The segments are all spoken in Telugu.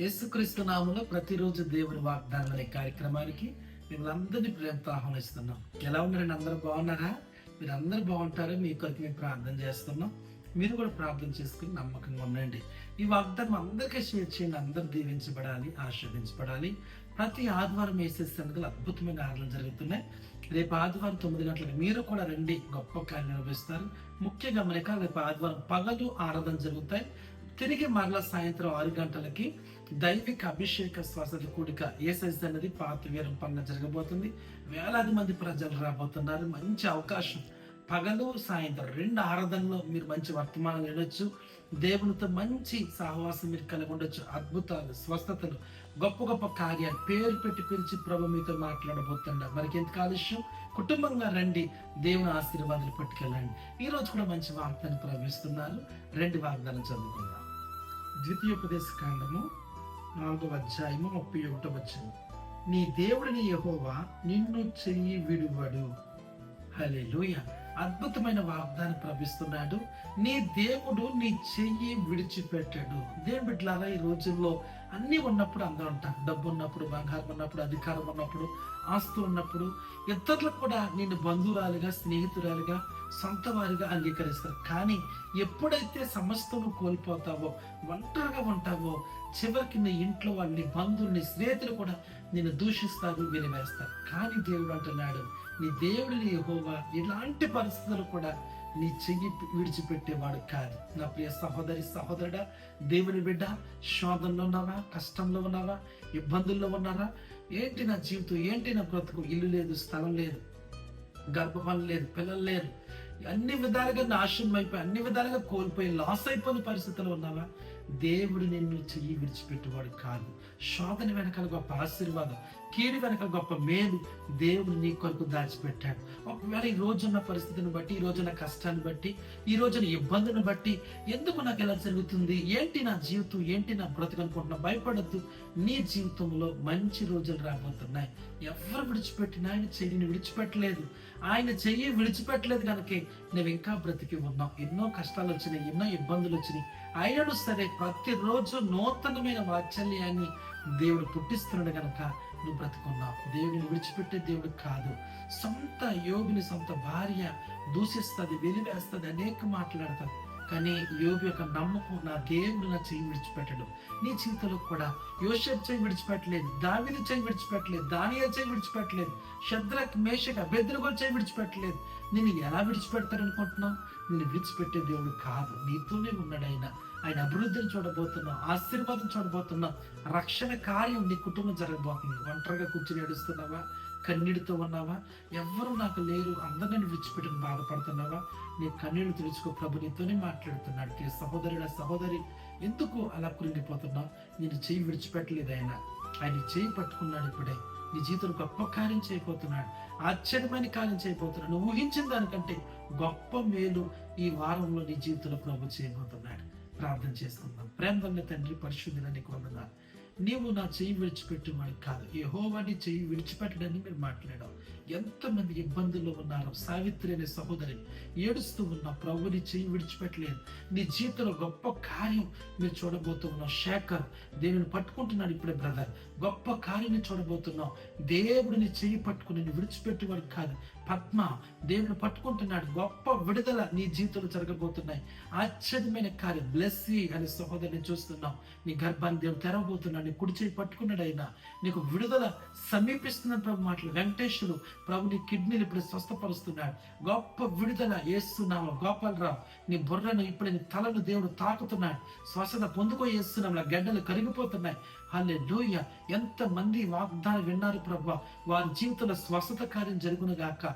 యేసుక్రీస్తు నామంలో ప్రతిరోజు దేవుని వాగ్దానం అనే కార్యక్రమానికి మిమ్మల్ని అందరినీ ప్రేమతో ఆహ్వానిస్తున్నాం. ఎలా ఉన్నారండి అందరూ బాగున్నారా? మీరు అందరూ బాగుంటారు? మీ కొరకు మేము ప్రార్థన చేస్తున్నాం. మీరు కూడా ప్రార్థన చేసుకుని నమ్మకంగా ఉండండి. ఈ వాగ్దానం అందరికీ షేర్ చేయండి. అందరూ దీవించబడాలి ఆస్వాదించబడాలి ప్రతి ఆదివారం వేసే సంగతులు అద్భుతమైన ఆటలు జరుగుతున్నాయి. రేపు ఆదివారం తొమ్మిది గంటలకు మీరు కూడా రండి. గొప్ప కార్యం నిర్వహిస్తారు. ముఖ్య గమనిక రేపు ఆదివారం పగలు ఆరాధన జరుగుతాయి. తిరిగి మరలా సాయంత్రం ఆరు గంటలకి దైవిక అభిషేక స్వస్థత కూడిక ఏ సైజ్ అనేది పాత వీరం పన్న జరగబోతుంది. వేలాది మంది ప్రజలు రాబోతున్నారు. మంచి అవకాశం. పగలు సాయంత్రం రెండు ఆరాధనలో మీరు మంచి వర్తమానం వినొచ్చు. దేవునితో మంచి సహవాసం మీరు కలిగి ఉండొచ్చు. అద్భుతాలు స్వస్థతలు గొప్ప గొప్ప కార్యాలు పేరు పెట్టి పిలిచి ప్రభు మీతో మాట్లాడబోతుండ. మరికి ఎంత కాలుష్యం కుటుంబంగా రండి. దేవుని ఆశీర్వాదాలు పట్టుకెళ్ళండి. ఈరోజు కూడా మంచి వాగ్దానం ప్రవేశిస్తున్నారు రెండు వాగ్దానం చదువుకుందాం. ద్వితీయోపదేశ కాండము నాలుగవ అధ్యాయము ముప్పై ఒకటో వచ్చింది నీ దేవుడిని యహోవా నిన్ను చెయ్యి విడువడు. లూయ అద్భుతమైన వాగ్దానం ప్రభిస్తున్నాడు నీ దేవుడు నీ చెయ్యి విడిచిపెట్టాడు. దేవుని బిడ్డలారా ఈ రోజుల్లో అన్నీ ఉన్నప్పుడు అందరూ ఉంటారు. డబ్బు ఉన్నప్పుడు బంగారం ఉన్నప్పుడు అధికారం ఉన్నప్పుడు ఆస్తు ఉన్నప్పుడు ఇతరులకు కూడా నేను బంధువురాలుగా స్నేహితురాలుగా సొంత వారిగా అంగీకరిస్తారు. కానీ ఎప్పుడైతే సమస్తము కోల్పోతావో ఒంటరిగా ఉంటావో చివరికి నీ ఇంట్లో వాళ్ళని బంధువుల్ని స్నేహితులు కూడా నిన్ను దూషిస్తారు వినివేస్తారు కానీ దేవుడు అంటున్నాడు నీ దేవుడిని యెహోవా ఇలాంటి పరిస్థితులు కూడా నీ చెయ్యి విడిచిపెట్టేవాడు కాదు. నా ప్రియ సహోదరి సహోదరుడా దేవుని బిడ్డ శోధంలో ఉన్నావా? కష్టంలో ఉన్నావా? ఇబ్బందుల్లో ఉన్నారా? ఏంటి నా జీవితం? ఏంటి నా బ్రతుకు? ఇల్లు లేదు స్థలం లేదు గర్భఫలం లేదు పిల్లలు లేరు. అన్ని విధాలుగా నాశనం అయిపోయి అన్ని విధాలుగా కోల్పోయి లాస్ అయిపోయిన పరిస్థితుల్లో ఉన్నావా? దేవుడు నిన్ను చెయ్యి విడిచిపెట్టేవాడు కాదు. శోధన వెనకాల గొప్ప ఆశీర్వాదం. కీడు కనుక గొప్ప మేలు దేవుడు నీ కొరకు దాచిపెట్టాడు. ఒకవేళ ఈ రోజున్న పరిస్థితిని బట్టి ఈ రోజున్న కష్టాన్ని బట్టి ఈ రోజున ఇబ్బందిని బట్టి ఎందుకు నాకు ఎలా జరుగుతుంది? ఏంటి నా జీవితం? ఏంటి నా బ్రతుకు అనుకుంటున్నా? భయపడద్దు. నీ జీవితంలో మంచి రోజులు రాబోతున్నాయి. ఎవరు విడిచిపెట్టినా ఆయన చెయ్యిని విడిచిపెట్టలేదు. ఆయన చెయ్యి విడిచిపెట్టలేదు కనుక నువ్వు ఇంకా బ్రతికి ఉన్నావు. ఎన్నో కష్టాలు వచ్చినాయి ఎన్నో ఇబ్బందులు వచ్చినాయి. అయినను సరే ప్రతిరోజు నూతనమైన వాత్సల్యాన్ని దేవుడు పుట్టిస్తున్నాడు కనుక నువ్వు బ్రతుకున్నావు. దేవుడిని విడిచిపెట్టే దేవుడు కాదు. సొంత యోగిని సొంత భార్య దూషిస్తుంది వెలివేస్తుంది అనేక మాట్లాడుతుంది. కానీ యోగి యొక్క నమ్మకం నా దేవుడు నా చెయ్యి విడిచిపెట్టడు. నీ జీవితంలో కూడా యోషప్ చెయ్యి విడిచిపెట్టలేదు దావిని చెయ్యి విడిచిపెట్టలేదు దానియా చెయ్యి విడిచిపెట్టలేదు శద్రక్ మేషక బెదిరుగులు చెయ్యి విడిచిపెట్టలేదు. నేను ఎలా విడిచిపెడతారనుకుంటున్నావు? నేను విడిచిపెట్టే దేవుడు కాదు. నీతోనే ఉన్నాడు ఆయన. ఆయన అభివృద్ధిని చూడబోతున్నావు ఆశీర్వాదం చూడబోతున్నావు రక్షణ కార్యం నీ కుటుంబం జరగబోతుంది. ఒంటరిగా కూర్చుని ఏడుస్తున్నావా? కన్నీటితో ఉన్నావా? ఎవరు నాకు లేరు. అందరిని నేను విడిచిపెట్టుకుని బాధపడుతున్నావా? నీ కన్నీళ్ళు తెలుసుకో ప్రభు. నీతోనే మాట్లాడుతున్నాడు. నీ సహోదరుల సహోదరి ఎందుకు అలా కురిగిపోతున్నావు? నేను చేయి విడిచిపెట్టలేదు ఆయన. ఆయన చేయి పట్టుకున్నాడు ఇప్పుడే. నీ జీవితంలో గొప్ప కార్యం చేయబోతున్నాడు ఆశ్చర్యమైన కార్యం చేయబోతున్నాడు. నువ్వు ఊహించిన దానికంటే గొప్ప మేలు ఈ వారంలో నీ జీవితంలో ప్రభు చేయబోతున్నాడు. ప్రార్థన చేసుకుందాం. ప్రేమ తండ్రి పరిశుద్ధుల నీకు నీవు నా చెయ్యి విడిచిపెట్టేవాడు కాదు. యహోవాని చెయ్యి విడిచిపెట్టడని మీరు మాట్లాడాం ఎంతమంది ఇబ్బందుల్లో ఉన్నారు. సావిత్రి అనే సహోదరి ఏడుస్తూ ఉన్న ప్రభుని చెయ్యి విడిచిపెట్టలేదు. నీ జీవితంలో గొప్ప కార్యం మీరు చూడబోతూ ఉన్నావు శేఖర్ దేవుని పట్టుకుంటున్నాడు ఇప్పుడే బ్రదర్. గొప్ప కార్యాన్ని చూడబోతున్నావు దేవుడిని చెయ్యి పట్టుకుని నేను విడిచిపెట్టేవాడు కాదు. పద్మ దేవుని పట్టుకుంటున్నాడు. గొప్ప విడుదల నీ జీవితంలో జరగబోతున్నాయి. ఆశ్చర్యమైన కార్యం. బ్లెస్సీ అనే సహోదరిని చూస్తున్నావు నీ గర్భాన్ని దేవుడు తెరవబోతున్నాడు. నీ కుడి చేయి పట్టుకున్నాడు ఆయన. నీకు విడుదల సమీపిస్తున్న ప్రభు మాటలు. వెంకటేశ్వరుడు ప్రభు నీ కిడ్నీలు ఇప్పుడు స్వస్థపరుస్తున్నాడు. గొప్ప విడుదల ఏస్తున్నాము గోపాలరావు నీ బుర్రను ఇప్పుడు నీ తలను దేవుడు తాకుతున్నాడు. స్వస్థత పొందుకో ఏస్తున్నాం గడ్డలు కరిగిపోతున్నాయి. అల్లే లూయ ఎంత మంది వాగ్దానం విన్నారు ప్రభు. వారి జీవితంలో స్వస్థత కార్యం జరుగును గాక.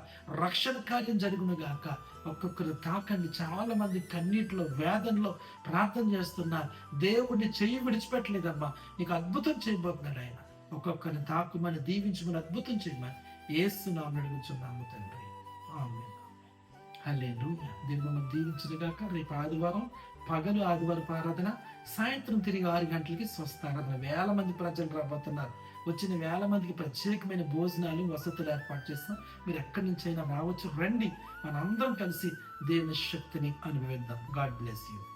రక్షణ కార్యం జరుగును గాక. ఒక్కొక్కరు తాకండి. చాలా మంది కన్నీటిలో వేదనలో ప్రార్థన చేస్తున్నారు. దేవుడిని చెయ్యి విడిచిపెట్టలేదమ్మా. నీకు అద్భుతం చేయబోతున్నాడు ఆయన. ఒక్కొక్కరిని తాకుమని దీవించమని అద్భుతం చేయమని ఏస్తున్నామని అడుగుతున్నాము తండ్రి. ఆమె హల్లేలు దేవుడు మనం దీవించగాక రేపు ఆదివారం పగలు ఆదివారం ఆరాధన. సాయంత్రం తిరిగి ఆరు గంటలకి స్వస్థారాధన. వేల మంది ప్రజలు రాబోతున్నారు. వచ్చిన వేల మందికి ప్రత్యేకమైన భోజనాలు వసతులు ఏర్పాటు చేస్తాం. మీరు ఎక్కడి నుంచి అయినా రావచ్చు. రండి. మనందరం కలిసి దేవుని శక్తిని అనుభవిద్దాం. God bless you.